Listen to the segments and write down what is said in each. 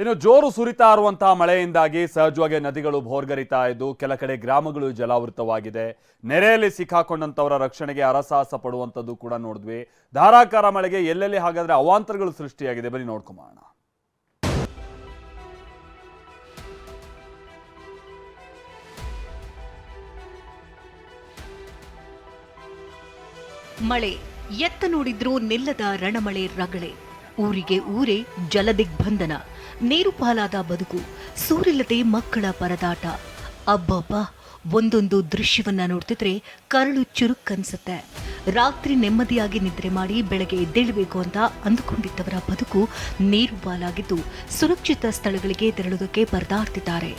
ಇನ್ನು ಜೋರು ಸುರಿತಾ ಇರುವಂತಹ ಮಳೆಯಿಂದಾಗಿ ಸಹಜವಾಗಿ ನದಿಗಳು ಭೋರ್ಗರಿತಾ ಇದ್ದು ಕೆಲ ಕಡೆ ಗ್ರಾಮಗಳು ಜಲಾವೃತವಾಗಿದೆ. ನೆರೆಯಲ್ಲಿ ಸಿಕ್ಕಾಕೊಂಡಂತವರ ರಕ್ಷಣೆಗೆ ಅರಸಾಹಸ ಪಡುವಂಥದ್ದು ಕೂಡ ನೋಡಿದ್ವಿ. ಧಾರಾಕಾರ ಮಳೆಗೆ ಎಲ್ಲೆಲ್ಲಿ ಹಾಗಾದ್ರೆ ಅವಾಂತರಗಳು ಸೃಷ್ಟಿಯಾಗಿದೆ? ಬನ್ನಿ ನೋಡ್ಕೊಂಬೋಣ ಮಳೆ, ಎತ್ತ ನೋಡಿದ್ರೂ ನಿಲ್ಲದ ರಣಮಳೆ ರಗಳೆ. ಊರಿಗೆ ಊರೇ ಜಲದಿಗ್ಬಂಧನ ನೀರು ಪಾಲಾದ ಬದುಕು, ಸೂರಿಲ್ಲದೆ ಮಕ್ಕಳ ಪರದಾಟ. ಅಬ್ಬಬ್ಬ, ಒಂದೊಂದು ದೃಶ್ಯವನ್ನ ನೋಡ್ತಿದ್ರೆ ಕರಳು ಚುರುಕ್ಕನ್ಸುತ್ತೆ ರಾತ್ರಿ ನೆಮ್ಮದಿಯಾಗಿ ನಿದ್ರೆ ಮಾಡಿ ಬೆಳಗ್ಗೆ ಎದ್ದೇಳಬೇಕು ಅಂತ ಅಂದುಕೊಂಡಿದ್ದವರ ಬದುಕು ನೀರು ಪಾಲಾಗಿದ್ದು ಸುರಕ್ಷಿತ ಸ್ಥಳಗಳಿಗೆ ತೆರಳುವುದಕ್ಕೆ ಪರದಾಡ್ತಿದ್ದಾರೆ.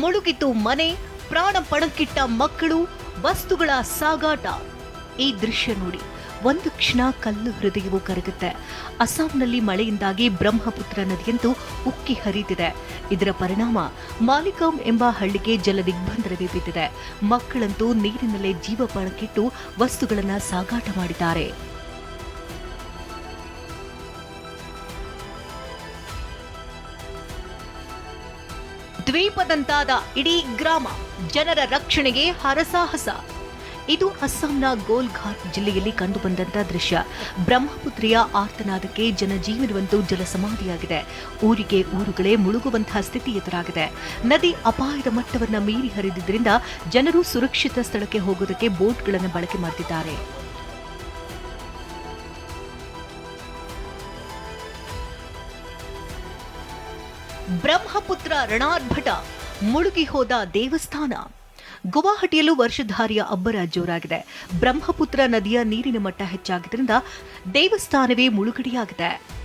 ಮುಳುಗಿತು ಮನೆ ಪ್ರಾಣ ಪಣಕ್ಕಿಟ್ಟ ಮಕ್ಕಳು, ವಸ್ತುಗಳ ಸಾಗಾಟ. ಈ ದೃಶ್ಯ ನೋಡಿ ಒಂದು ಕ್ಷಣ ಕಲ್ಲು ಹೃದಯವು ಕರಗುತ್ತೆ. ಅಸ್ಸಾಂನಲ್ಲಿ ಮಳೆಯಿಂದಾಗಿ ಬ್ರಹ್ಮಪುತ್ರ ನದಿಯಂತೂ ಉಕ್ಕಿ ಹರಿದಿದೆ ಇದರ ಪರಿಣಾಮ ಮಾಲಿಕಾಂ ಎಂಬ ಹಳ್ಳಿಗೆ ಜಲ ದಿಗ್ಬಂಧನವೇ ಬಿದ್ದಿದೆ. ಮಕ್ಕಳಂತೂ ನೀರಿನಲ್ಲೇ ಜೀವ ಪಣಕ್ಕಿಟ್ಟು ವಸ್ತುಗಳನ್ನು ಸಾಗಾಟ ಮಾಡಿದ್ದಾರೆ. ದ್ವೀಪದಂತಾದ ಇಡೀ ಗ್ರಾಮ ಜನರ ರಕ್ಷಣೆಗೆ ಹರಸಾಹಸ. ಇದು ಅಸ್ಸಾಂನ ಗೋಲ್ಘಾಟ್ ಜಿಲ್ಲೆಯಲ್ಲಿ ಕಂಡುಬಂದಂತಹ ದೃಶ್ಯ. ಬ್ರಹ್ಮಪುತ್ರಿಯ ಆರ್ತನಾದಕ್ಕೆ ಜನಜೀವನವಂತೂ ಜಲಸಮಾಧಿಯಾಗಿದೆ. ಊರಿಗೆ ಊರುಗಳೇ ಮುಳುಗುವಂತಹ ಸ್ಥಿತಿ ಎದುರಾಗಿದೆ. ನದಿ ಅಪಾಯದ ಮಟ್ಟವನ್ನು ಮೀರಿ ಹರಿದಿದ್ದರಿಂದ ಜನರು ಸುರಕ್ಷಿತ ಸ್ಥಳಕ್ಕೆ ಹೋಗೋದಕ್ಕೆ ಬೋಟ್ಗಳನ್ನು ಬಳಕೆ ಮಾಡ್ತಿದ್ದಾರೆ. ಬ್ರಹ್ಮಪುತ್ರ ರಣಾರ್ಭಟ, ಮುಳುಗಿ ಹೋದ ದೇವಸ್ಥಾನ. ಗುವಾಹಟಿಯಲ್ಲೂ ವರ್ಷಧಾರಿಯ ಅಬ್ಬರ ಜೋರಾಗಿದೆ. ಬ್ರಹ್ಮಪುತ್ರ ನದಿಯ ನೀರಿನ ಮಟ್ಟ ಹೆಚ್ಚಾಗಿದ್ದರಿಂದ ದೇವಸ್ಥಾನವೇ ಮುಳುಗಡೆಯಾಗಿದೆ.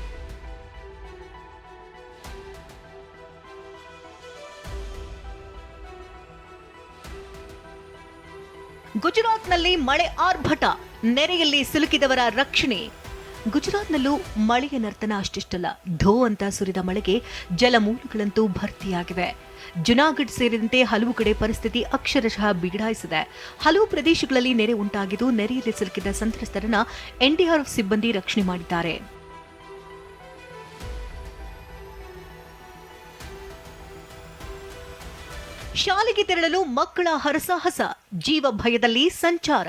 ಗುಜರಾತ್ನಲ್ಲಿ ಮಳೆ ಆರ್ಭಟ, ನೆರೆಯಲ್ಲಿ ಸಿಲುಕಿದವರ ರಕ್ಷಣೆ. ಗುಜರಾತ್ನಲ್ಲೂ ಮಳೆಯ ನರ್ತನ ಅಷ್ಟಿಷ್ಟಲ್ಲ. ಧೋ ಅಂತ ಸುರಿದ ಮಳೆಗೆ ಜಲಮೂಲಗಳಂತೂ ಭರ್ತಿಯಾಗಿವೆ. ಜುನಾಗಢ್ ಸೇರಿದಂತೆ ಹಲವು ಕಡೆ ಪರಿಸ್ಥಿತಿ ಅಕ್ಷರಶಃ ಬಿಗಡಾಯಿಸಿದೆ ಹಲವು ಪ್ರದೇಶಗಳಲ್ಲಿ ನೆರೆ ಉಂಟಾಗಿದ್ದು ನೆರೆಯಲ್ಲಿ ಸಿಲುಕಿದ್ದ ಸಂತ್ರಸ್ತರನ್ನ ಎನ್ಡಿಆರ್ಎಫ್ ಸಿಬ್ಬಂದಿ ರಕ್ಷಣೆ ಮಾಡಿದ್ದಾರೆ. ಶಾಲೆಗೆ ತೆರಳಲು ಮಕ್ಕಳ ಹರಸಾಹಸ, ಜೀವ ಭಯದಲ್ಲಿ ಸಂಚಾರ.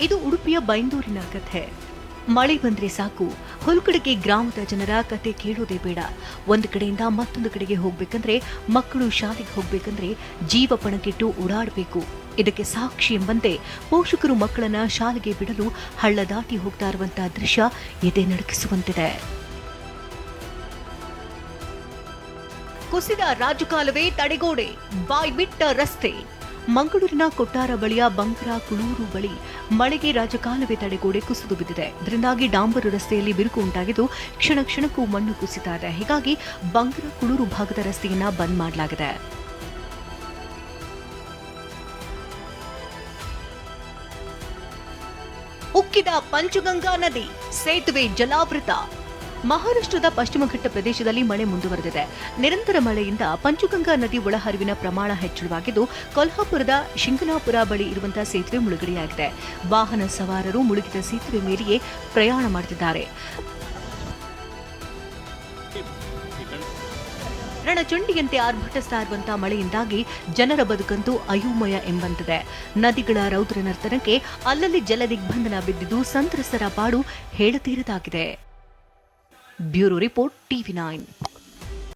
ಇದು ಉಡುಪಿಯ ಬೈಂದೂರಿನ ಕಥೆ. ಮಳೆ ಬಂದ್ರೆ ಸಾಕು. ಹೊಲ್ಕಡೆಗೆ ಗ್ರಾಮದ ಜನರ ಕತೆ ಕೇಳೋದೇ ಬೇಡ. ಒಂದು ಕಡೆಯಿಂದ ಮತ್ತೊಂದು ಕಡೆಗೆ ಹೋಗ್ಬೇಕಂದ್ರೆ, ಮಕ್ಕಳು ಶಾಲೆಗೆ ಹೋಗ್ಬೇಕಂದ್ರೆ ಜೀವ ಪಣಕ್ಕಿಟ್ಟು ಓಡಾಡಬೇಕು. ಇದಕ್ಕೆ ಸಾಕ್ಷಿ ಎಂಬಂತೆ ಪೋಷಕರು ಮಕ್ಕಳನ್ನ ಶಾಲೆಗೆ ಬಿಡಲು ಹಳ್ಳ ದಾಟಿ ಹೋಗ್ತಾ ಇರುವಂತಹ ದೃಶ್ಯ ಎದೆ ನಡುಕಿಸುವಂತಿದೆ. ಕುಸಿದ ರಾಜಕಾಲವೇ ತಡೆಗೋಡೆ. ಬಾಯ್ ಬಿಟ್ಟ ರಸ್ತೆ. ಮಂಗಳೂರಿನ ಕೊಟ್ಟಾರ ಬಳಿಯ ಬಂಕರ ಕುಳೂರು ಬಳಿ ಮಳೆಗೆ ರಾಜಕಾಲುವೆ ತಡೆಗೋಡೆ ಕುಸಿದು ಬಿದ್ದಿದೆ. ಇದರಿಂದಾಗಿ ಡಾಂಬರು ರಸ್ತೆಯಲ್ಲಿ ಬಿರುಕು ಉಂಟಾಗಿದ್ದು ಕ್ಷಣ ಕ್ಷಣಕ್ಕೂ ಮಣ್ಣು ಕುಸಿತಾ ಇದೆ ಹೀಗಾಗಿ ಬಂಕರ ಕುಳೂರು ಭಾಗದ ರಸ್ತೆಯನ್ನ ಬಂದ್ ಮಾಡಲಾಗಿದೆ. ಉಕ್ಕಿದ ಪಂಚಗಂಗಾ ನದಿ ಸೇತುವೆ ಜಲಾವೃತ. ಮಹಾರಾಷ್ಟ್ರದ ಪಶ್ಚಿಮ ಘಟ್ಟ ಪ್ರದೇಶದಲ್ಲಿ ಮಳೆ ಮುಂದುವರೆದಿದೆ. ನಿರಂತರ ಮಳೆಯಿಂದ ಪಂಚಗಂಗಾ ನದಿ ಒಳಹರಿವಿನ ಪ್ರಮಾಣ ಹೆಚ್ಚಳವಾಗಿದ್ದು, ಕೊಲ್ಹಾಪುರದ ಶಿಂಗನಾಪುರ ಬಳಿ ಇರುವಂತಹ ಸೇತುವೆ ಮುಳುಗಡೆಯಾಗಿದೆ. ವಾಹನ ಸವಾರರು ಮುಳುಗಿದ ಸೇತುವೆ ಮೇಲೆಯೇ ಪ್ರಯಾಣ ಮಾಡುತ್ತಿದ್ದಾರೆ ರಣಚಂಡಿಯಂತೆ ಆರ್ಭಟಿಸ್ತಾ ಇರುವಂತಹ ಮಳೆಯಿಂದಾಗಿ ಜನರ ಬದುಕಂತೂ ಅಯೋಮಯ ಎಂಬಂತಿದೆ. ನದಿಗಳ ರೌದ್ರ ನರ್ತನಕ್ಕೆ ಅಲ್ಲಲ್ಲಿ ಜಲ ದಿಗ್ಬಂಧನ ಬಿದ್ದಿದ್ದು ಸಂತ್ರಸ್ತರ ಪಾಡು ಹೇಳತೀರದಾಗಿದೆ. Bureau report TV nine